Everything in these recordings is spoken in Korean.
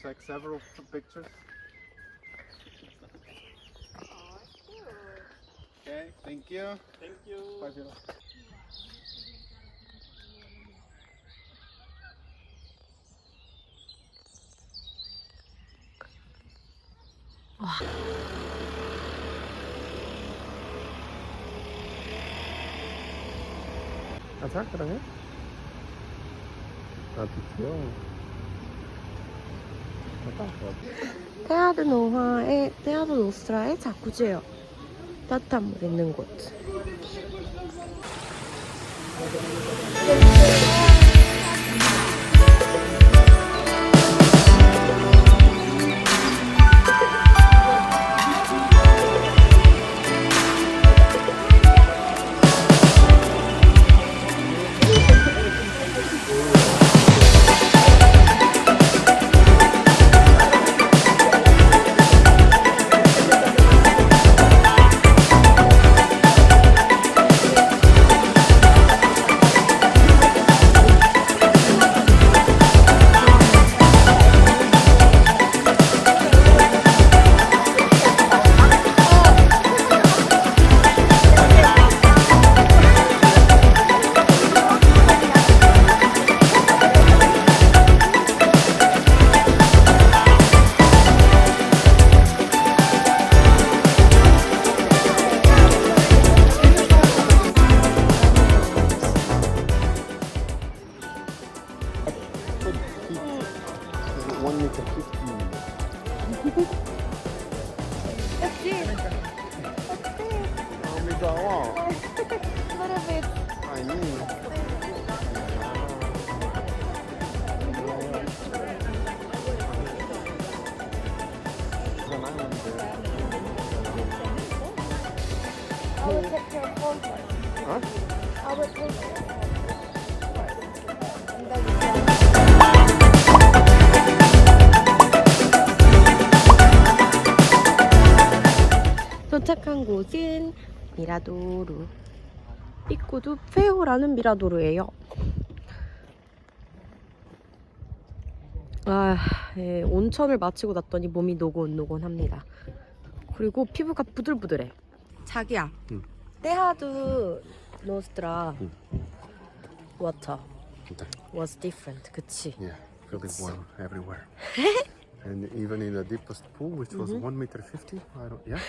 You can take several f- pictures. Okay, thank you. Thank you. Five zero. 아, 잘 그러네. 테아드 노화에 테아드 노스트라의 자쿠지예요. 따뜻한 물 있는 곳. One 미라도루. 입구도 페오라는 미라도루예요. 아, 예, 온천을 마치고 났더니 몸이 노곤노곤합니다. 그리고 피부가 부들부들해. 자기야, 응. 테하드 노스트라 응. 워터 Okay. was different. 그치? Yeah, really warm everywhere. and even in the deepest pool, which was one meter fifty, I don't. Yeah,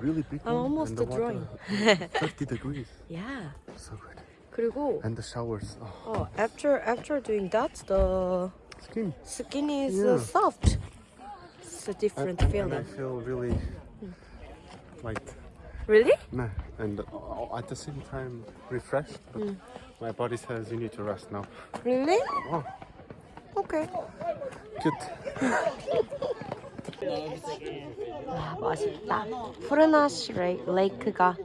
really big. I'm one, almost and the drawing. water, Thirty degrees. Yeah. So good. 그리고 And the showers. Oh, 어, after after doing that, the skin. skin is Yeah. uh, soft. It's a And, different and- feeling. and I feel really like Really? meh, and uh, at the same time refreshed. But my body says you need to rest now. Really? Oh, Okay. good. 아, 맛있다. 푸르나시 레이- 레이크가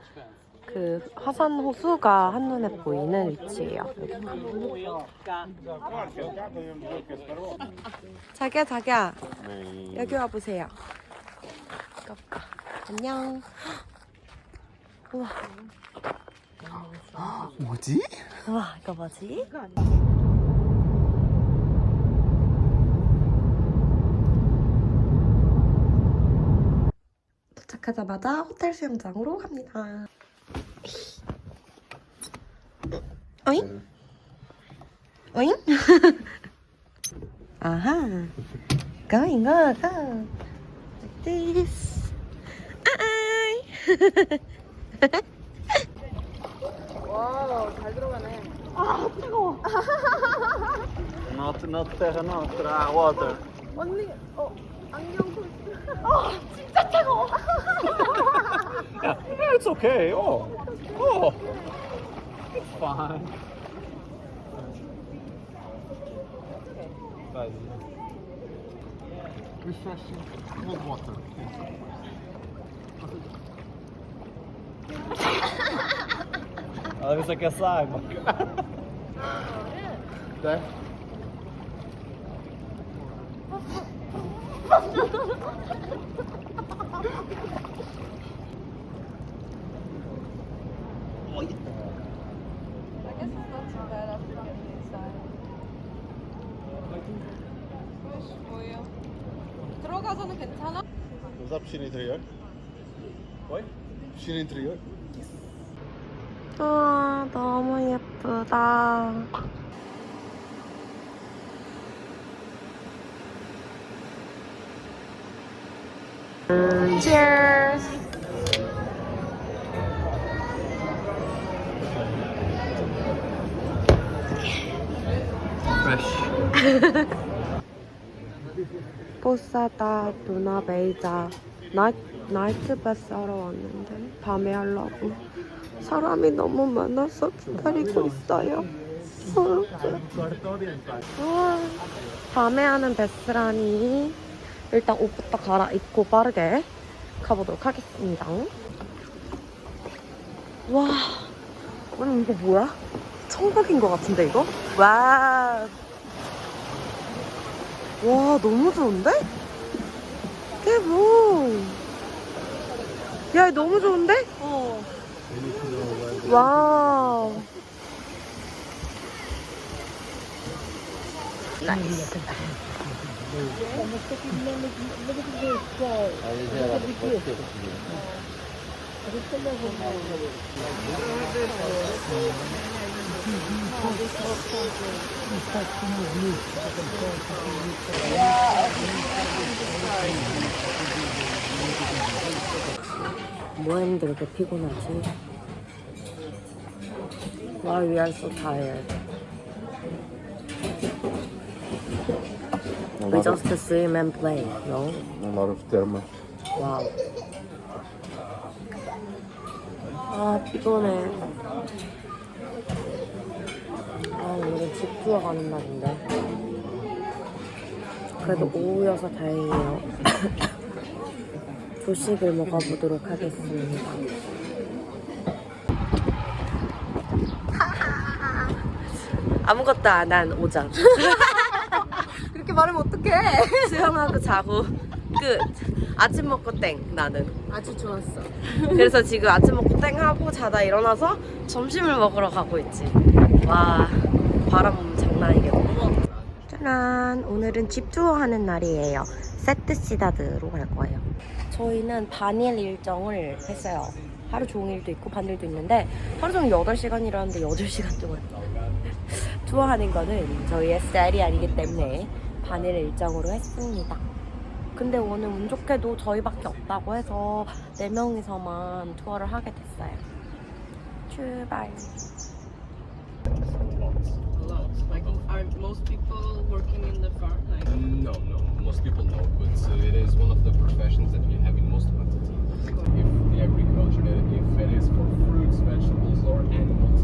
그 화산 호수가 한눈에 보이는 위치예요. 자기야, 자기야, 네. 여기 와 보세요. 안녕. 우와, 뭐지? 우와, 이거 뭐지? 도착하자마자 호텔 수영장으로 갑니다. 어잉? 어잉? 아하. Going, go, go. Like this. 아이. Not, not Terra Nostra, water. 언니, 어, 안경 좀. yeah, yeah, it's okay. Oh, oh, it's fine. Refreshing cold water. Oh, it's Ale vysoká sám. Tak. I guess it's not too bad after getting inside. Fresh oil. 들어가서는 괜찮아? What's up, Shin Interior? What? Shin Interior? 아, 너무 예쁘다. Cheers. 포사다 누나 베이자. 나, 나이트 바스 하러 왔는데 밤에 하려고. 사람이 너무 많아서 기다리고 있어요. 와, 밤에 하는 베스라니 일단 옷부터 갈아입고 빠르게 가보도록 하겠습니다 와 아니 이거 뭐야? 천국인 것 같은데 이거? 와 와 너무 좋은데? 이게 뭐? 야 너무 좋은데? 어. 와우. 나이스. 뭐 했는데 그렇게 피곤하지? Why we are so tired? We just swim and play, no? A lot of thermal. 와우. 아, 피곤해. 아, 오늘은 집 투어 가는 날인데. 그래도 오후여서 다행이에요. 조식을 먹어보도록 하겠습니다. 아무것도 안 한 오장. 말하면 어떡해. 수영하고 자고 끝. 아침 먹고 땡 나는. 아주 좋았어. 그래서 지금 아침 먹고 땡 하고 자다 일어나서 점심을 먹으러 가고 있지. 와 바람 장난 아니겠다. 짜란 오늘은 집 투어 하는 날이에요. 세트 시다드로 갈 거예요. 저희는 반일 일정을 했어요. 하루 종일도 있고 반일도 있는데 하루 종일 8시간이라는데 8시간 동안 투어하는 거는 저희의 스타일이 아니기 때문에 반일 일정으로 했습니다. 근데 오늘 운 좋게도 저희밖에 없다고 해서 4명이서만 투어를 하게 됐어요. 출발. Like, are most people working in the farm? Like, No, no, most people know, but uh, it is one of the professions that we have in most quantity. If the agriculture, uh, if it is for fruits, vegetables, or animals,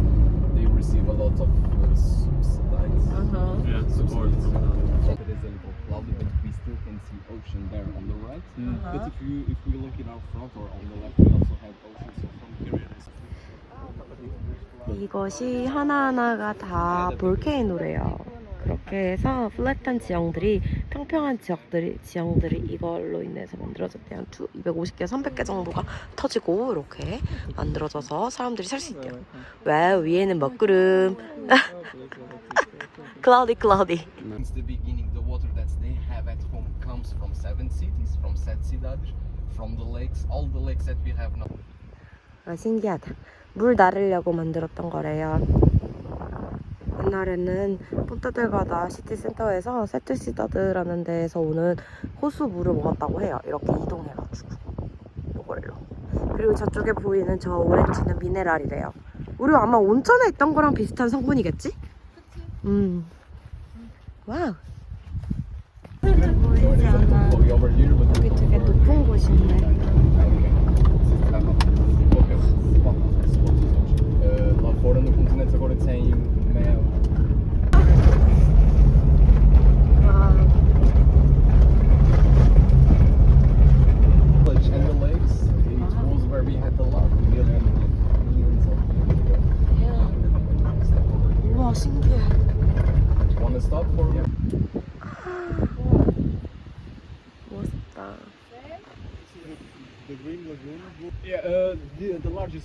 they receive a lot of uh, subsidies. uh-huh. Yeah, subsidies. Little cloudy, but we still can see ocean there on the right. But if you if we look in our front or on the left, we also have ocean. So from here it is. 이것이 하나하나가 다 볼케이노래요. 그렇게 해서 플랫한 지형들이 평평한 지역들이 지형들이 이걸로 인해서 만들어졌대요. 한 250개, 300개 정도가 터지고 이렇게 만들어져서 사람들이 살 수 있대요. 와 위에는 먹구름. 클라우디 클라우디. Since the beginning, the water that they have at home comes from seven cities, from set cidades, from the lakes, all the lakes that we have now. 아, 신기하다. 물 나르려고 만들었던 거래요. 옛날에는 폰타델가다 시티센터에서 세트시다드라는 데에서 오는 호수 물을 먹었다고 해요. 이렇게 이동해가지고 이걸로. 그리고 저쪽에 보이는 저 오렌지는 미네랄이래요. 우리 아마 온천에 있던 거랑 비슷한 성분이겠지? 음. 와우. 보이지 않아. 여기 되게 높은 곳인데. Uh, lá fora no continente agora tem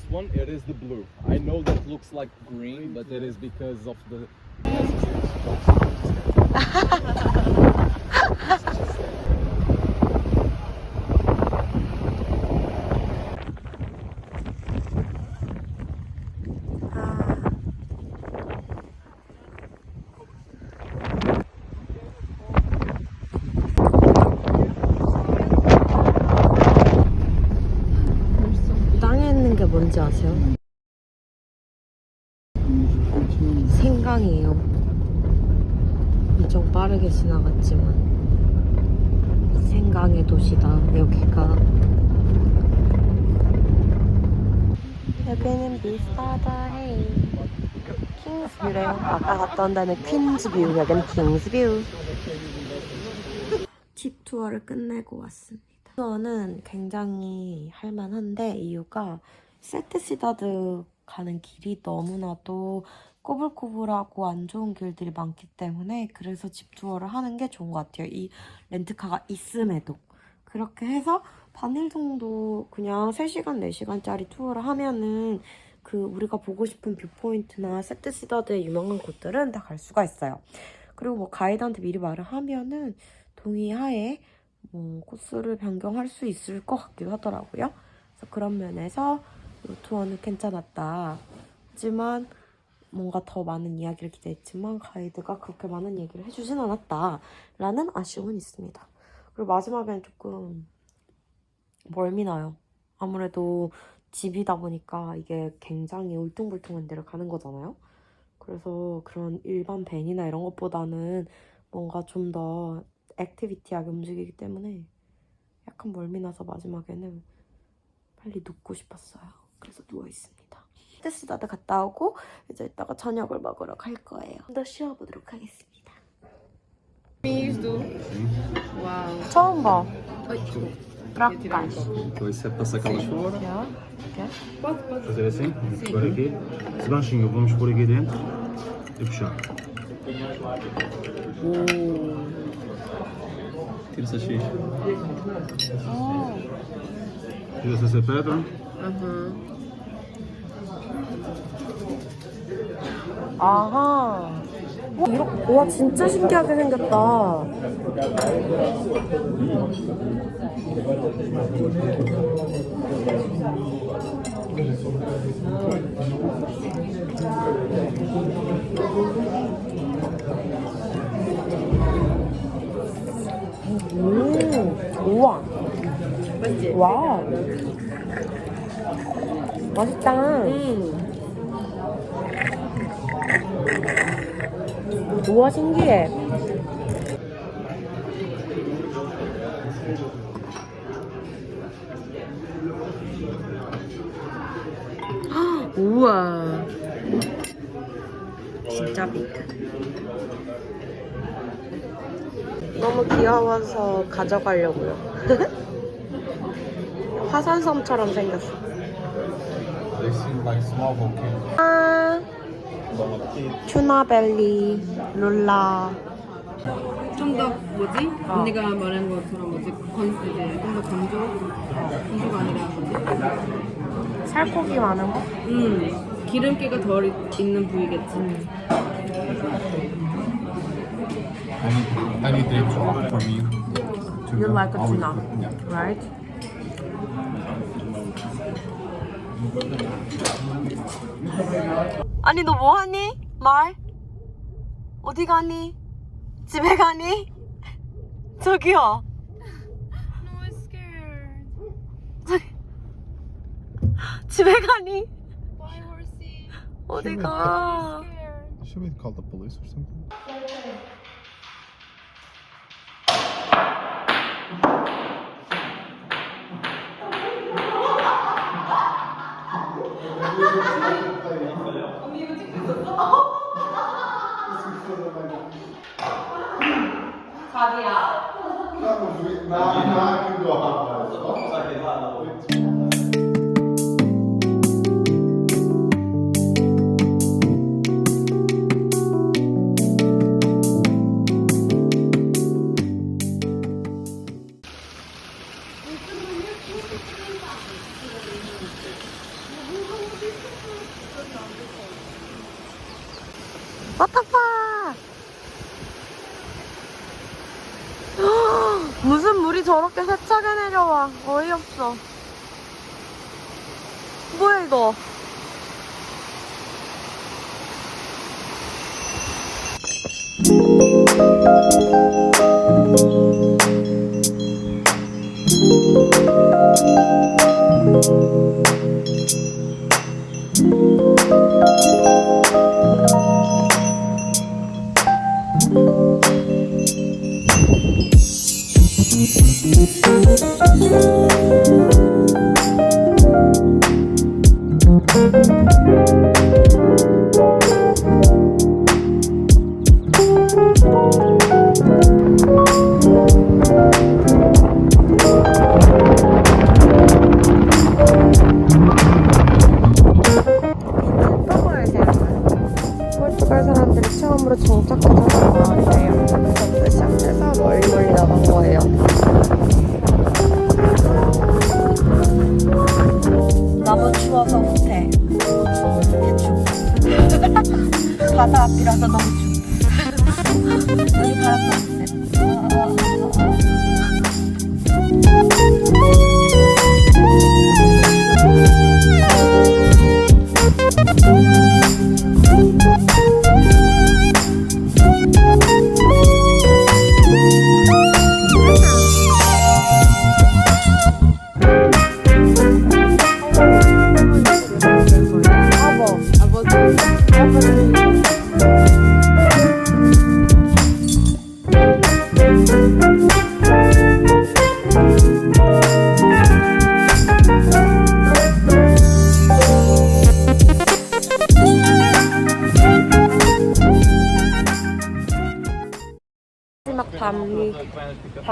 one it is the blue. I know that looks like green, but it is because of the. 뭔지 아세요? 생강이에요. 엄청 빠르게 지나갔지만 생강의 도시다 여기가. 여기는 해. 킹스뷰래요. 아까 갔던 데는 퀸즈뷰, 여기는 킹스뷰. 집 투어를 끝내고 왔습니다. 투어는 굉장히 할만한데 이유가 세트시다드 가는 길이 너무나도 꼬불꼬불하고 안 좋은 길들이 많기 때문에 그래서 집 투어를 하는 게 좋은 것 같아요. 이 렌트카가 있음에도. 그렇게 해서 반일 정도 그냥 3시간, 4시간짜리 투어를 하면은 그 우리가 보고 싶은 뷰포인트나 세트시다드의 유명한 곳들은 다 갈 수가 있어요. 그리고 뭐 가이드한테 미리 말을 하면은 동의하에 뭐 코스를 변경할 수 있을 것 같기도 하더라고요. 그래서 그런 면에서 이 투어는 괜찮았다. 하지만 뭔가 더 많은 이야기를 기대했지만 가이드가 그렇게 많은 얘기를 해주진 않았다 라는 아쉬움은 있습니다. 그리고 마지막에는 조금 멀미 나요. 아무래도 집이다 보니까 이게 굉장히 울퉁불퉁한 데를 가는 거잖아요. 그래서 그런 일반 밴이나 이런 것보다는 뭔가 좀 더 액티비티하게 움직이기 때문에 약간 멀미 나서 마지막에는 빨리 눕고 싶었어요. 그래서 누워 있습니다. 테스다드 갔다 오고 이제 이따가 저녁을 먹으러 갈 거예요. 더 쉬어보도록 하겠습니다. Uau. 처음 봐. Ai, desculpa. 브라카시. Depois você passa aquelas fora. Pode, pode. Fazer assim, pôr aqui. Se baixinho, vamos pôr aqui dentro e puxar. Tira essa xixi. Tira-se essa pedra. Aham. 아하. 와, 이렇게, 와 진짜 신기하게 생겼다. 음, 우와. 와. 맛있다. 음. 우와 신기해. 헉, 우와. 진짜 비트. 너무 귀여워서 가져가려고요. 화산섬처럼 생겼어. They seem like small volcanoes. 아, 투나벨리, 룰라. 좀 더 뭐지? 언니가 말한 것처럼 뭐지? 건 이제 좀더 건조? 건조가 아니라 뭐지? 살코기 많은 거? 음. 기름기가 덜 있- 있는 부위겠지. I need, I need them to for me. To You go. like a Always tuna, good, Yeah. right? 아니 너 뭐하니? 말? 어디 가니? 집에 가니? 저기요. 집에 가니? 어디 가? Should we call the police or something? 힘차게 내려와. 어이없어. 뭐야, 이거? Thank you.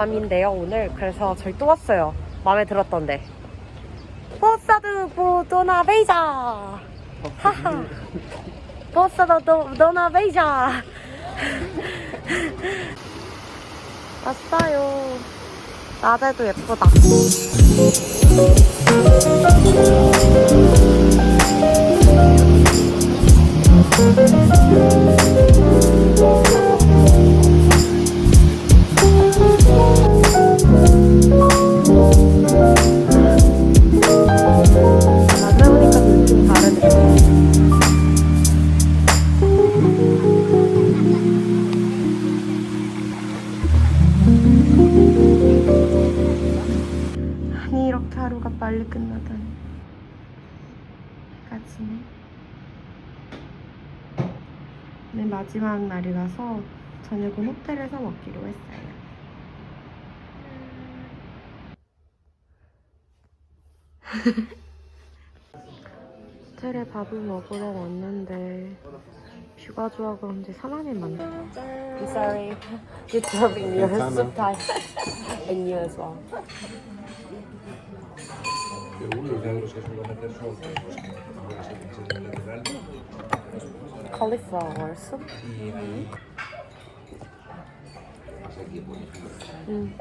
밤인데요 오늘. 그래서 저희 또 왔어요. 마음에 들었던데. 포사드 보도나 베이자. 하하. 포사드 보도나 베이자. 왔어요. 낮에도 예쁘다 밥을 먹으러 왔는데 뷰가 좋아 그런지 사람이 많다 I'm sorry disturbing your soup time and you as well cauliflower soup 음.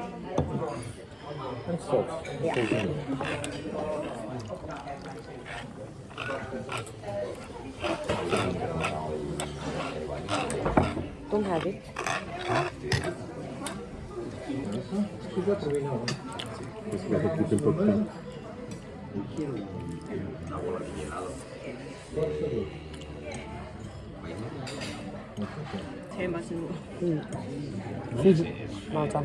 우 리 나와봐 Don't have it. 제일 맛있는 거. 맞아.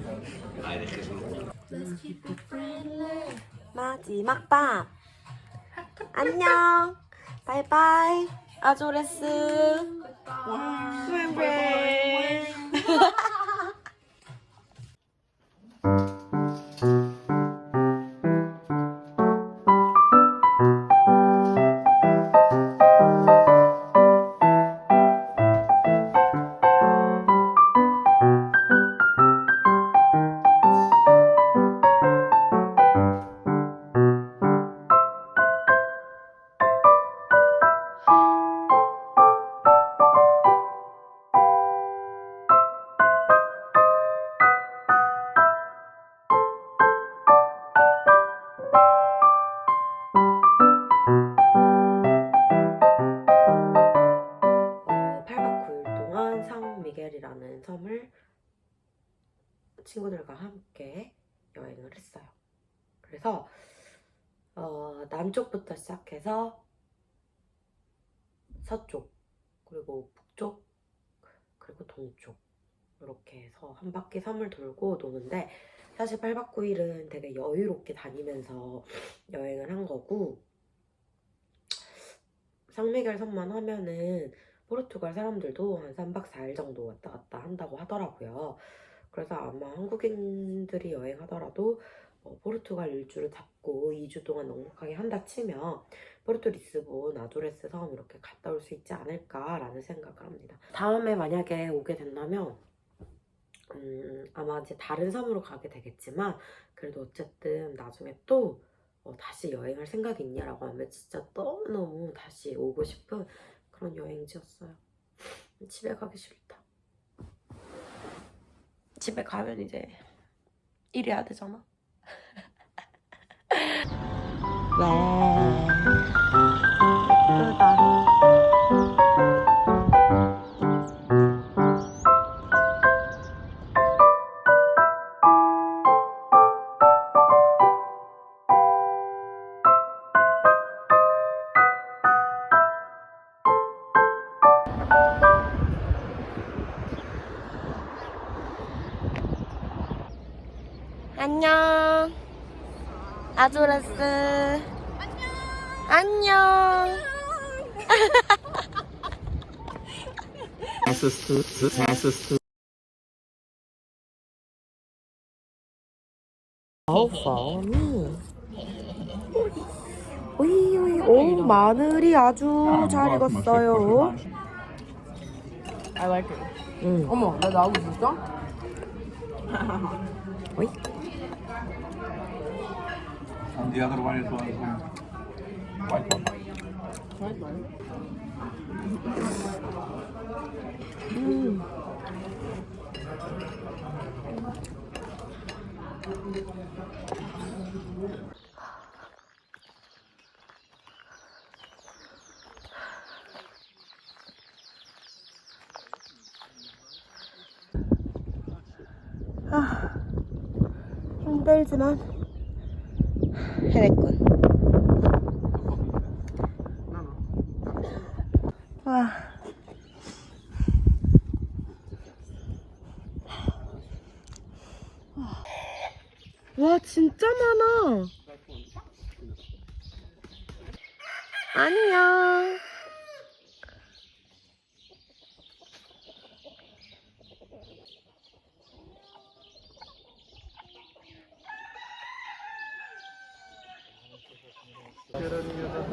마지막 밤. 안녕. 바이바이. 아조레스. 스웨브레. 시작해서 서쪽 그리고 북쪽 그리고 동쪽 이렇게 해서 한 바퀴 섬을 돌고 노는데 사실 8박 9일은 되게 여유롭게 다니면서 여행을 한 거고 상미겔 섬만 하면은 포르투갈 사람들도 한 3박 4일 정도 왔다 갔다 한다고 하더라고요. 그래서 아마 한국인들이 여행하더라도 어, 포르투갈 일주를 잡고 2주 동안 넉넉하게 한다 치면 포르투 리스본, 아조레스 섬 이렇게 갔다 올 수 있지 않을까라는 생각을 합니다. 다음에 만약에 오게 된다면 음, 아마 이제 다른 섬으로 가게 되겠지만 그래도 어쨌든 나중에 또 어, 다시 여행할 생각이 있냐라고 하면 진짜 너무너무 다시 오고 싶은 그런 여행지였어요. 집에 가기 싫다. 집에 가면 이제 일해야 되잖아. 예쁘다. 안녕. 아조라스. 안녕. All follow me. 오이 오이 오 마늘이 아주 잘 익었어요. I like it. 응. 어머, 나 나오고 있어? 오이. The other one is one white one. 힘들지만 해냈군. 와. 와 진짜 많아. 안녕.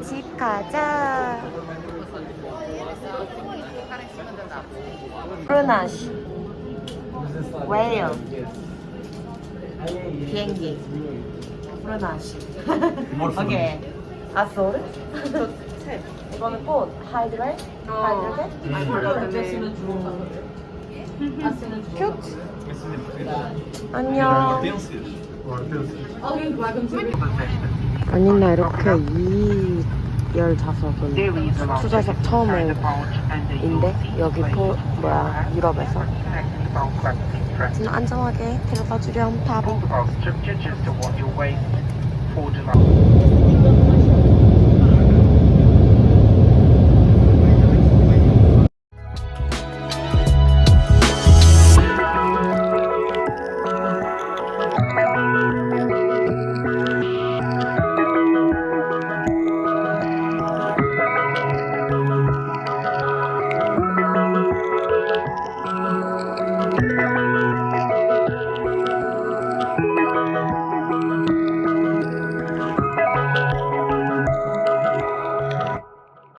집 가자. 브루나시. 웨일. 비행기. 브루나시. 오케이. 아소르? 이거는 꽃. 하이드레? 하이드레? 큐트. 안녕. 아니 나 이렇게 이 열다섯은 투자석 처음인데 여기 포 뭐야 유럽에서 좀 안전하게 데려다 주렴 바보